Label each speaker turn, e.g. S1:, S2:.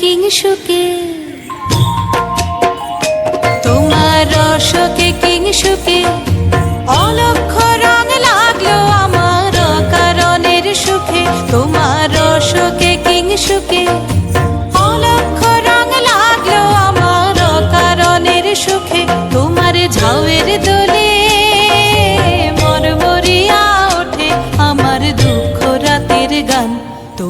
S1: কিংসুকে তোমার রসকে কিং কিংসুকে অলক্ষ রং লাগল আমার কারণের সুখে। তোমার রসকে কিং কিংসুকে